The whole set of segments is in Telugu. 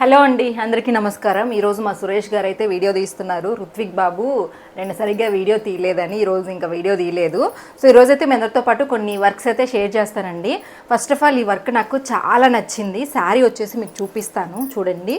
హలో అండి అందరికీ నమస్కారం. ఈరోజు మా సురేష్ గారు అయితే వీడియో తీస్తున్నారు. రుత్విక్ బాబు నేను సరిగ్గా వీడియో తీయలేదని ఈరోజు ఇంకా వీడియో తీయలేదు. సో ఈరోజు అయితే మీ అందరితో పాటు కొన్ని వర్క్స్ అయితే షేర్ చేస్తానండి. ఫస్ట్ ఆఫ్ ఆల్ ఈ వర్క్ నాకు చాలా నచ్చింది. శారీ వచ్చేసి మీకు చూపిస్తాను చూడండి.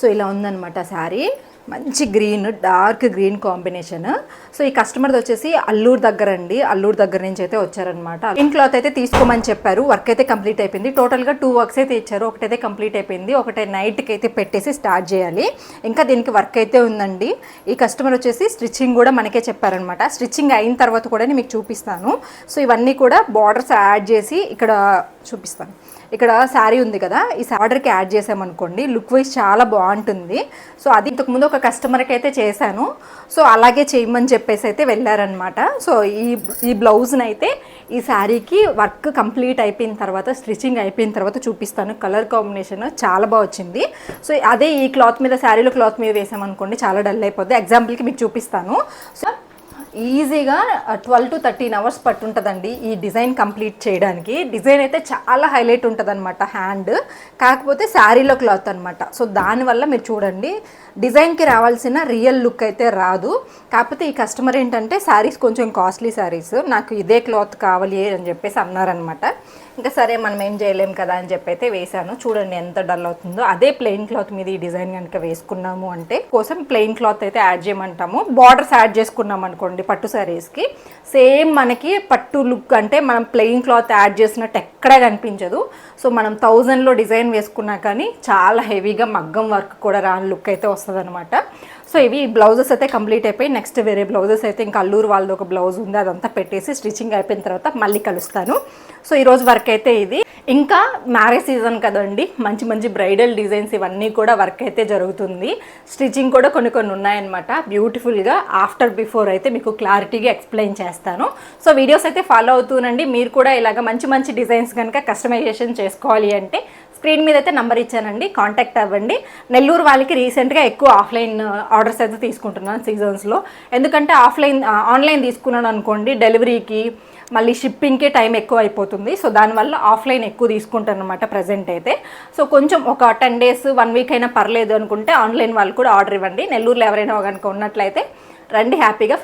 సో ఇలా ఉందన్నమాట శారీ. మంచి green dark green combination. So ఈ కస్టమర్ది వచ్చేసి అల్లూరు దగ్గర అండి. అల్లూరు దగ్గర నుంచి అయితే వచ్చారనమాట ఇన్ క్లాత్ అయితే తీసుకోమని చెప్పారు. వర్క్ అయితే కంప్లీట్ అయిపోయింది. టోటల్గా టూ వర్క్స్ అయితే ఇచ్చారు ఒకటైతే కంప్లీట్ అయిపోయింది. ఒకటే నైట్కి అయితే పెట్టేసి స్టార్ట్ చేయాలి. ఇంకా దీనికి వర్క్ అయితే ఉందండి. ఈ కస్టమర్ వచ్చేసి స్టిచ్చింగ్ కూడా మనకే చెప్పారనమాట స్టిచ్చింగ్ అయిన తర్వాత కూడా నేను మీకు చూపిస్తాను. సో ఇవన్నీ కూడా బార్డర్స్ యాడ్ చేసి ఇక్కడ చూపిస్తాను. ఇక్కడ శారీ ఉంది కదా ఈ ఆర్డర్కి యాడ్ చేసామనుకోండి లుక్ వైజ్ చాలా బాగుంటుంది. సో అది ఇంతకుముందు ఒక కస్టమర్కి అయితే చేశాను. సో అలాగే చేయమని చెప్పేసి అయితే వెళ్ళారనమాట సో ఈ ఈ బ్లౌజ్ని అయితే ఈ శారీకి వర్క్ కంప్లీట్ అయిపోయిన తర్వాత స్టిచ్చింగ్ అయిపోయిన తర్వాత చూపిస్తాను. కలర్ కాంబినేషన్ చాలా బాగా వచ్చింది. సో అదే ఈ క్లాత్ మీద శారీలో క్లాత్ మీద వేసామనుకోండి చాలా డల్ అయిపోద్ది. ఎగ్జాంపుల్కి మీకు చూపిస్తాను. సో ఈజీగా ట్వెల్వ్ టు థర్టీన్ అవర్స్ పట్టుంటుందండి ఈ డిజైన్ కంప్లీట్ చేయడానికి. డిజైన్ అయితే చాలా హైలైట్ ఉంటుంది అనమాట హ్యాండ్. కాకపోతే శారీలో క్లాత్ అనమాట సో దానివల్ల మీరు చూడండి డిజైన్కి రావాల్సిన రియల్ లుక్ అయితే రాదు. కాకపోతే ఈ కస్టమర్ ఏంటంటే శారీస్ కొంచెం కాస్ట్లీ శారీస్ నాకు ఇదే క్లాత్ కావాలి అని చెప్పేసి అన్నారనమాట ఇంకా సరే మనం ఏం చేయలేం కదా అని చెప్పి అయితే వేశాను. చూడండి ఎంత డల్ అవుతుందో. అదే ప్లెయిన్ క్లాత్ మీద ఈ డిజైన్ కనుక వేసుకున్నాము అంటే కోసం ప్లెయిన్ క్లాత్ అయితే యాడ్ చేయమంటాము. బార్డర్స్ యాడ్ చేసుకున్నాం అనుకోండి పట్టు శారీస్కి సేమ్ మనకి పట్టు లుక్ అంటే మనం ప్లెయిన్ క్లాత్ యాడ్ చేసినట్టు ఎక్కడా కనిపించదు. సో మనం థౌజండ్లో డిజైన్ వేసుకున్నా కానీ చాలా హెవీగా మగ్గం వర్క్ కూడా రాని లుక్ అయితే వస్తుంది సో ఇవి బ్లౌజెస్ అయితే కంప్లీట్ అయిపోయి నెక్స్ట్ వేరే బ్లౌజెస్ అయితే ఇంకా అల్లూరు వాళ్ళది ఒక బ్లౌజ్ ఉంది అదంతా పెట్టేసి స్టిచ్చింగ్ అయిపోయిన తర్వాత మళ్ళీ కలుస్తాను. సో ఈరోజు వర్క్ అయితే ఇది. ఇంకా మ్యారేజ్ సీజన్ కదండి మంచి మంచి బ్రైడల్ డిజైన్స్ ఇవన్నీ కూడా వర్క్ అయితే జరుగుతుంది. స్టిచ్చింగ్ కూడా కొన్ని కొన్ని ఉన్నాయన్నమాట. బ్యూటిఫుల్గా ఆఫ్టర్ బిఫోర్ అయితే మీకు క్లారిటీగా ఎక్స్ప్లెయిన్ చేస్తాను. సో వీడియోస్ అయితే ఫాలో అవుతూనండి మీరు కూడా ఇలాగ మంచి మంచి డిజైన్స్ కనుక కస్టమైజేషన్ చేసుకోవాలి అంటే స్క్రీన్ మీద అయితే నంబర్ ఇచ్చానండి. కాంటాక్ట్ అవ్వండి. నెల్లూరు వాళ్ళకి రీసెంట్గా ఎక్కువ ఆఫ్లైన్ ఆర్డర్స్ అయితే తీసుకుంటున్నాను సీజన్స్లో. ఎందుకంటే ఆఫ్లైన్ ఆన్లైన్ తీసుకున్నాను అనుకోండి డెలివరీకి మళ్ళీ షిప్పింగ్కే టైం ఎక్కువ అయిపోతుంది. సో దానివల్ల ఆఫ్లైన్ ఎక్కువ తీసుకుంటాను అనమాట ప్రజెంట్ అయితే. సో కొంచెం ఒక టెన్ డేస్ వన్ వీక్ అయినా పర్లేదు అనుకుంటే ఆన్లైన్ వాళ్ళు కూడా ఆర్డర్ ఇవ్వండి. నెల్లూరులో ఎవరైనా కనుక ఉన్నట్లయితే రండి హ్యాపీగా